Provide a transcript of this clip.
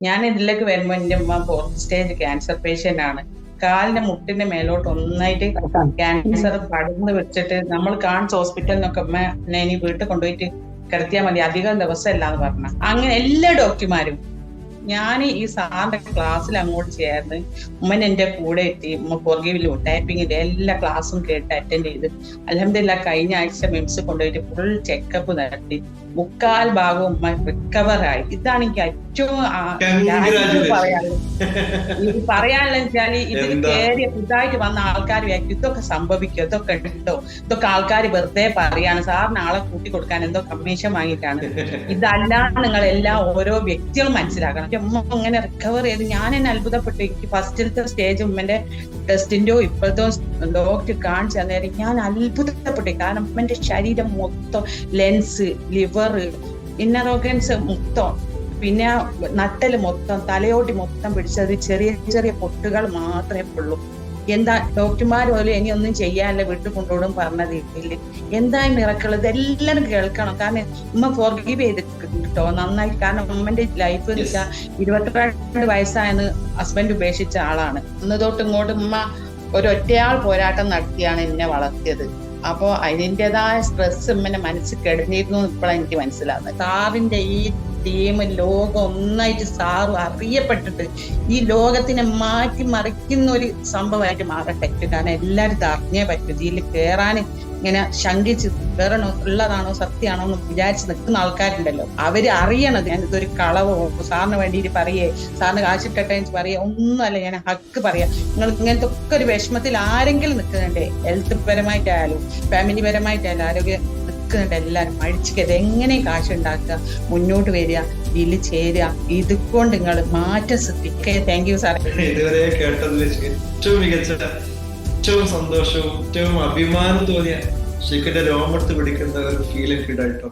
ഞാൻ ഇതിലേക്ക് വരുമ്പോ എന്റെ ഉമ്മ ഫോർത്ത് സ്റ്റേജ് ക്യാൻസർ പേഷ്യന്റ് ആണ്. കാലിന്റെ മുട്ടിന്റെ മേലോട്ട് ഒന്നായിട്ട് ക്യാൻസർ പടർന്ന് വെച്ചിട്ട് നമ്മൾ കാണിച്ച ഹോസ്പിറ്റലിൽ നിന്നൊക്കെ ഉമ്മ എന്നെ ഇനി വീട്ടിൽ കൊണ്ടുപോയിട്ട് കിടത്തിയാൽ മതി. അധികം ദിവസമല്ല എന്ന് പറഞ്ഞ. അങ്ങനെ എല്ലാ ഡോക്ടർമാരും ഞാൻ ഈ സാറിന്റെ ക്ലാസ്സിൽ അങ്ങോട്ട് ചേർന്ന് ഉമ്മൻ എന്റെ കൂടെ എത്തി ഉമ്മ പുറകിലും ടൈപ്പിങ്ങിന്റെ എല്ലാ ക്ലാസ്സും കേട്ട് അറ്റൻഡ് ചെയ്ത് അലഹമില്ല കഴിഞ്ഞ ആഴ്ച മിംസ് കൊണ്ടുപോയിട്ട് ഫുൾ ചെക്കപ്പ് നടത്തി. മുക്കാൽ ഭാഗവും ഉമ്മ റിക്കവർ ആയി. ഇതാണ് എനിക്ക് ഏറ്റവും. പറയാനുള്ളത് പറയാനുള്ള വെച്ചാൽ ഇതിൽ? കയറിയ പുതുതായിട്ട് വന്ന ആൾക്കാർ വ്യക്തി ഇതൊക്കെ സംഭവിക്കും ഇതൊക്കെ ഉണ്ടോ? ഇതൊക്കെ ആൾക്കാർ വെറുതെ പറയാണ്. സാറിന് ആളെ കൂട്ടി കൊടുക്കാൻ എന്തോ കമ്മീഷൻ വാങ്ങിയിട്ടാണ്. ഇതല്ല നിങ്ങൾ എല്ലാ ഓരോ വ്യക്തികളും മനസ്സിലാക്കണം. എന്റെ ഉമ്മ അങ്ങനെ റിക്കവർ ചെയ്ത് ഞാൻ എന്നെ അത്ഭുതപ്പെട്ടു. എനിക്ക് ഫസ്റ്റിലത്തെ സ്റ്റേജ് ഉമ്മന്റെ ടെസ്റ്റിന്റെയോ ഇപ്പോഴത്തെ ഡോക്ടർ കാണിച്ചു തന്നേരം ഞാൻ അത്ഭുതപ്പെട്ടു. കാരണം ഉമ്മന്റെ ശരീരം മൊത്തം ലെൻസ് ലിവർ ഇന്നർ ഓർഗൻസ് മൊത്തം. പിന്നെ നട്ടൽ മൊത്തം തലയോട്ടി മൊത്തം പിടിച്ചത് ചെറിയ ചെറിയ പൊട്ടുകൾ മാത്രമേ ഉള്ളൂ. എന്താ ഡോക്ടർമാർ പോലും ഇനി ഒന്നും ചെയ്യാനില്ല വീട്ടിൽ കൊണ്ടുപോകും പറഞ്ഞതില്ല എന്താ മിറക്കൾ ഇതെല്ലാം കേൾക്കണം. കാരണം ഉമ്മ ഫോർഗീവ് ചെയ്തിട്ടോ നന്നായി. കാരണം ഉമ്മന്റെ ലൈഫ് എന്ന്. വെച്ചാൽ ഇരുപത്തിരണ്ട് വയസ്സായെന്ന് ഹസ്ബൻഡ് ഉപേക്ഷിച്ച ആളാണ്. അന്ന് തൊട്ട് ഇങ്ങോട്ട് ഉമ്മ ഒരൊറ്റയാൾ പോരാട്ടം നടത്തിയാണ് എന്നെ വളർത്തിയത്. അപ്പോ അതിന്റെതായ സ്ട്രെസ് ഇമ്മനെ മനസ്സിൽ കിടന്നിരുന്നു ഇപ്പോഴാണ് എനിക്ക് മനസ്സിലാവുന്നത്. സാറിന്റെ ഈ ടീം ലോകം ഒന്നായിട്ട് സാറ് അറിയപ്പെട്ടിട്ട് ഈ ലോകത്തിനെ മാറ്റി മറിക്കുന്ന ഒരു സംഭവമായിട്ട് മാറട്ടെ. കാരണം എല്ലാവരും അറിഞ്ഞേ പറ്റൂ. ഇതിൽ കയറാൻ ഇങ്ങനെ ശങ്കിച്ച് വേറെണോ ഉള്ളതാണോ സത്യമാണോ എന്ന് വിചാരിച്ച് നിൽക്കുന്ന ആൾക്കാരുണ്ടല്ലോ. അവർ അറിയണത് ഞാൻ ഇതൊരു കളവോ സാറിന് വേണ്ടിയിട്ട് പറയേ സാറിന് കാശിട്ടെ എന്ന് പറയേ ഒന്നുമല്ല ഞാൻ ഹക്ക് പറയാം. നിങ്ങൾ ഇങ്ങനത്തെ ഒക്കെ ഒരു വിഷമത്തിൽ ആരെങ്കിലും നിൽക്കുന്നുണ്ടേ? ഹെൽത്ത് പരമായിട്ടായാലും ഫാമിലി പരമായിട്ടായാലും ആരോഗ്യ നിൽക്കുന്നുണ്ട് എല്ലാവരും. എങ്ങനെ കാശ് ഉണ്ടാക്കുക മുന്നോട്ട് വരിക ഇതിൽ ചേരുക. ഇതുകൊണ്ട് നിങ്ങൾ മാറ്റം ശ്രദ്ധിക്കുക താങ്ക് യു സാറേ ഇതുവരെ കേട്ടതിൽ ഏറ്റവും മികച്ച ഏറ്റവും സന്തോഷവും ഏറ്റവും അഭിമാനം തോന്നിയ ശരിക്കും രോമത്ത് പിടിക്കുന്ന ഒരു ഫീൽ എനിക്ക് ഉണ്ടായിട്ടോ